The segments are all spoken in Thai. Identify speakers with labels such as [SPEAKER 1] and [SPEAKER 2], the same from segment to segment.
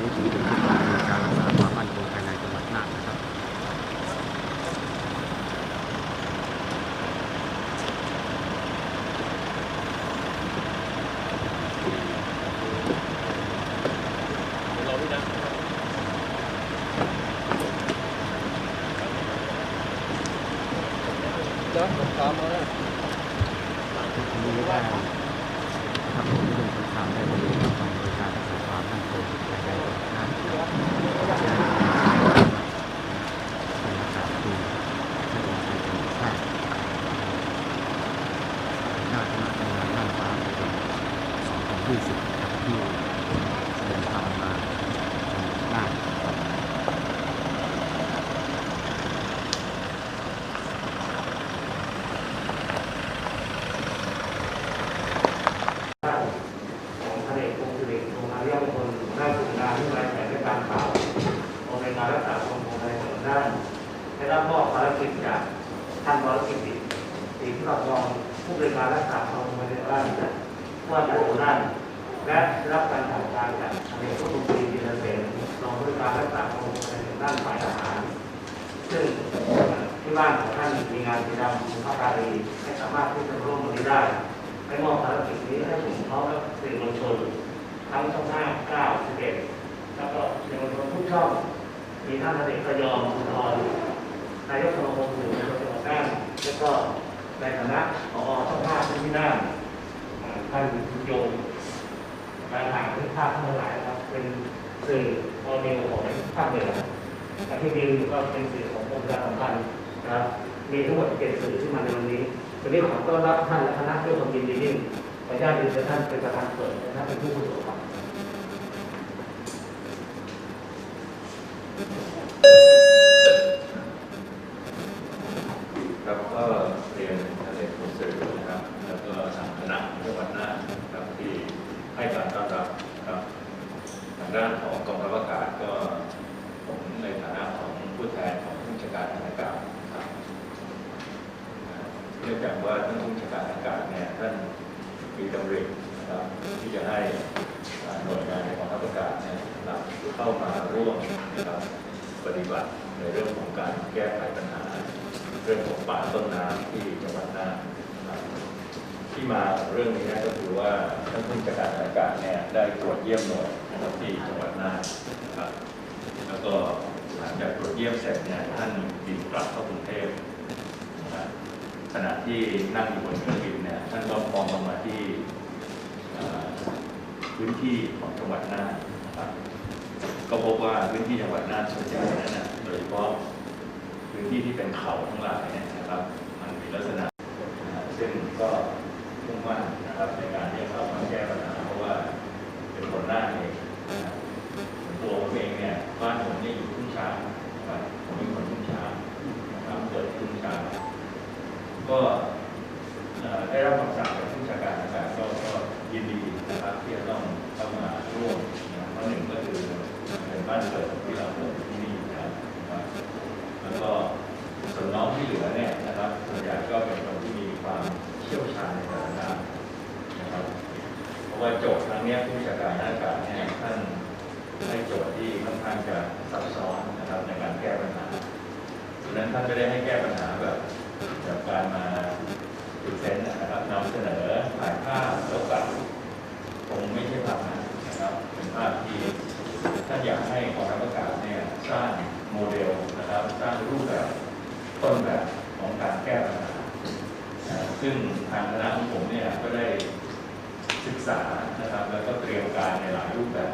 [SPEAKER 1] นี้ถือเป็นจุดดำเนินการรักษาความมั่นคงภายในจังหวัดน่านนะครับวันนี้ได้ทำให้ลงคำถามได้บริเวณกองบริการรั 20ครับที่เดินทางมาหน้า
[SPEAKER 2] ได้รับมอบภารกิจจากท่านวรกิจติที่เราลองผู้บริการรักษาความมั่นคงด้าน ว่าการด้านและได้รับการสั่งการจากทะเลผู้ตุลีจินเสนรองผู้การรักษาความคงในด้านฝ่ายทหาร ซึ่งที่บ้านของท่านมีงานกิจกรรมคุณภาพการีไม่สามารถที่จะร่วมมือได้ให้มอบภารกิจนี้ให้ผมพร้อมกับสื่อมวลชน ทั้งช่องห้าเก้าสิบเอ็ดแล้วก็สื่อมวลชนทุกช่องมีท่านนายกรยอมสุนทรนายกสมาคมสื่อมวลชนจังหวัดน่านแล้วก็ในฐานะผอช่องห้าที่น่านอ่า ท่านคุณโยงการถ่ายที่ภาพทั้งหลายครับ เป็นสื่อออนิวของภาคเหนือแต่ที่ยืนอยู่ก็เป็นสื่อของกรมประชาสัมพันนะครับ มีทั้งหมดเจ็ดสื่อที่มาในวันนี้วันนี้ขอต้อนรับท่านและคณะด้วยความยินดียิ่งขออนุญาตเรียนเชิญท่านเป็นประธานเปิดและท่านเป็นผู้ผู้ตรวจครับ
[SPEAKER 3] ครับก็เรียนท่านเอกคุณสื่อนะครับ แล้วก็ทางคณะจังหวัดน่านนะครับที่ให้การต้อนรับครับทางด้านของกองทัพอากาศก็ผมในฐานะของผู้แทนของผู้บัญชาการทางอากาศครับเนื่อง จากว่าท่านผู้บัญชการอากาศเนี่ยท่านมีดำรินะครับที่จะให้หน่วยงานในกองทัพอากาศเนี่ยนะครับเข้ามาร่วมนะครับปฏิบัติในเรื่องของการแก้ไขปัญหา เรื่องของป่าต้นน้ำที่จังหวัดน่านนะที่มาเรื่องนี้นะก็คือว่าท่านผู้จัดการอากาศเนี่ยได้ตรวจเยี่ยมหน่วยนะครับที่จังหวัดน่านนะครับแล้วก็หลังจากตรวจเยี่ยมเสร็จเนี่ยท่านบินกลับเข้ากรุงเทพ ขณะที่นั่งอยู่บนเครื่องบินเนี่ยท่านก็มองลงมาที่พื้นที่ของจังหวัดน่านนะครับก็พบว่าพื้นที่จังหวัดน่านส่วนใหญ่นั้นนะโดยเฉพาะพื้นที่ที่เป็นเขาทั้งหลายเนี่ยนะครับ มันมีลักษณะซึ่งก็มุ่งมั่นนะครับในการที่จะเข้ามาแก้ปัญหาเพราะว่าเป็นคนหน้าเองนะฮะตัวผมเองเนี่ยบ้านผมเนี่ยอยู่ทุ่งช้างนะครับผมเป็นคนทุ่งช้างนะครับเกิดที่ทุ่งช้างก็เอ่อได้รับคำสั่งจากผู้บัญชาการอากาศก็ก็ยินดีนะครับที่จะต้องเข้ามาร่วมนะเพราะหนึ่งก็คือเป็น บ้านเกิดที่เราเกิดที่นี่อยู่แล้วนะครับแล้วก็ส่วนน้องที่เหลือเนี่ยนะครับส่วนใหญ่ก็เป็นคนที่มีความเชี่ยวชาญในแต่ละด้านนะครับเพราะว่าโจทย์ครั้งนี้ผู้จัดการด้านอากาศเนี่ยท่านให้โจทย์ที่ค่อนข้างจะซับซ้อนนะครับในการแก้ปัญหาดังนั้นท่านไม่ได้ให้แก้ปัญหาแบบแบบการมาติดเซนต์นะครับนำเสนอถ่ายภาพแล้วกลับคงไม่ใช่ภาพนั้นนะครับ เป็นภาพที่ ท่านอยากให้กองทัพอากาศเนี่ยสร้างโมเดลนะครับ สร้างรูปแบบต้นแบบของการแก้ปัญหานะซึ่งทางคณะของผมเนี่ยก็ได้ศึก ษานะครับ แล้วก็เตรียมการในหลายรูปแบบ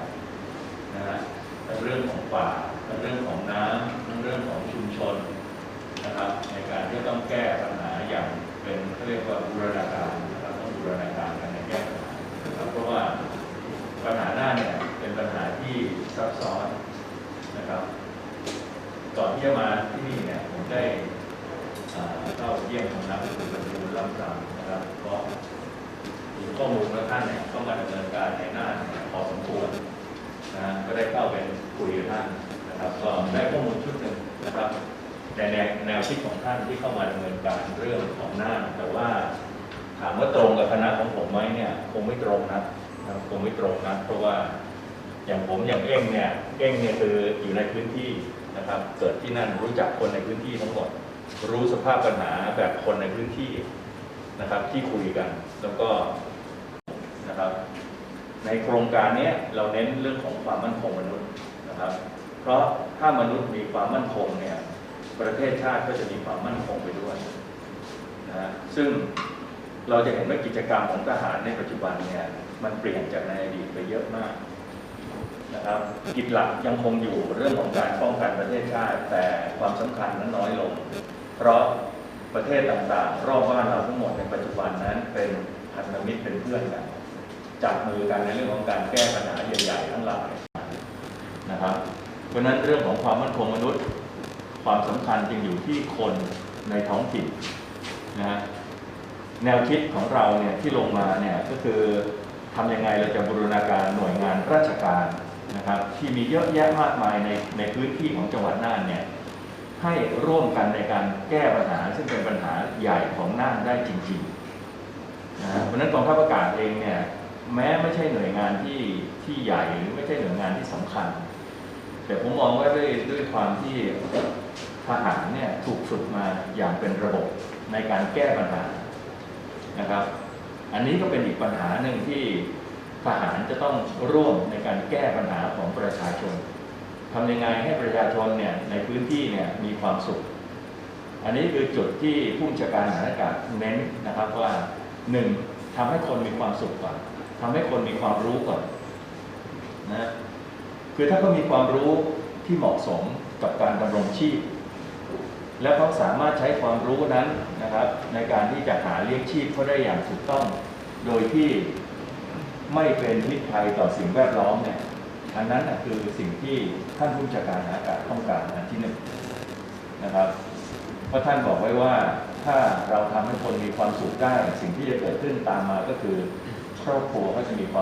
[SPEAKER 3] นะฮะทั้งเรื่องของป่าทั้งเรื่องของน้ำทั้งเรื่องของชุมชนนะครับ ในการที่ต้องแก้ปัญหาอย่างเป็นเขาเรียกว่าบูรณาการนะครับต้องบูรณาการกันในแก้ปัญหานะครับเพราะว่าปัญหาหน้าเนี่ยเป็นปัญหาที่ซับซ้อนนะครับก่อนที่จะมาที่นี่เนี่ยผมได้เข้าเยี่ยมสำนักสืบสวนลำสามนะครับก็มี ข้อมูลว่าท่านเนี่ยต้องมาดำเนินการในหน้าพอสมควรนะฮะก็ได้เข้าไปคุยกับท่านนะครับก็ได้ข้อมูลชุดหนึ่งนะครับในแนวแนวคิดของท่านที่เข้ามาดำเนินการเรื่องของหน้า แต่ว่าถามว่าตรงกับคณะของผมไหมเนี่ยคงไม่ตรงนะนะครับคงไม่ตรงนะเพราะว่าอย่างผมอย่างเอ้งเนี่ยเอ้งเนี่ยคืออยู่ในพื้นที่นะครับเกิดที่นั่นรู้จักคนในพื้นที่ทั้งหมด รู้สภาพปัญหาแบบคนในพื้นที่นะครับที่คุยกัน แล้วก็ นะครับ ในโครงการนี้เราเน้นเรื่องของความมั่นคงมนุษย์นะครับ เพราะถ้ามนุษย์มีความมั่นคงเนี่ยประเทศชาติก็จะมีความมั่นคงไปด้วยนะฮะซึ่งเราจะเห็นว่ากิจกรรมของทหารในปัจจุบันเนี่ยมันเปลี่ยนจากในอดีตไปเยอะมากนะครับกิจหลักยังคงอยู่เรื่องของการป้องกันประเทศชาติ แต่ความสำคัญนั้นน้อยลง เพราะประเทศต่างๆ รอบบ้านเราทั้งหมดในปัจจุบันนั้นเป็นพันธมิตรเป็นเพื่อนกัน จับมือกันในเรื่องของการแก้ปัญหาใหญ่ๆทั้งหลายนะครับ เพราะนั้นเรื่องของความมั่นคงมนุษย์ ความสำคัญจึงอยู่ที่คนในท้องถิ่นนะฮะแนวคิดของเราเนี่ยที่ลงมาเนี่ยก็คือทำยังไงเราจะบูรณาการหน่วยงานราชการนะครับ ที่มีเยอะแยะมากมายในในพื้นที่ของจังหวัดน่านเนี่ยให้ร่วมกันในการแก้ปัญหา ซึ่งเป็นปัญหาใหญ่ของน่านได้จริงๆนะฮะเพราะนั้นกองทัพอากาศเองเนี่ย แม้ไม่ใช่หน่วยงานที่ที่ใหญ่หรือไม่ใช่หน่วยงานที่สำคัญ แต่ผมมองว่าด้วยด้วยความที่ทหารเนี่ยถูกฝึกมาอย่างเป็นระบบในการแก้ปัญหานะครับ อันนี้ก็เป็นอีกปัญหาหนึ่งที่ทหารจะต้องร่วมในการแก้ปัญหาของประชาชนทำยังไงให้ประชาชนเนี่ยในพื้นที่เนี่ยมีความสุข อันนี้คือจุดที่ผู้บัญชาการทหาอากาศเน้นนะครับว่าหนึ่งทำให้คนมีความสุขก่อน ทำให้คนมีความรู้ก่อนนะคือถ้าเขามีความรู้ที่เหมาะสมกับการดำรงชีพ และเขาสามารถใช้ความรู้นั้นนะครับ ในการที่จะหาเลี้ยงชีพเขาได้อย่างถูกต้อง โดยที่ไม่เป็นพิษภัยต่อสิ่งแวดล้อมเนี่ยอันนั้นนะคือสิ่งที่ท่านผู้จัดการทหารอากาศต้องการอันที่หนึ่งนะครับเพราะท่านบอกไว้ว่าถ้าเราทำให้คนมีความสุขได้ สิ่งที่จะเกิดขึ้นตามมาก็คือ ครอบครัวก็จะมีความ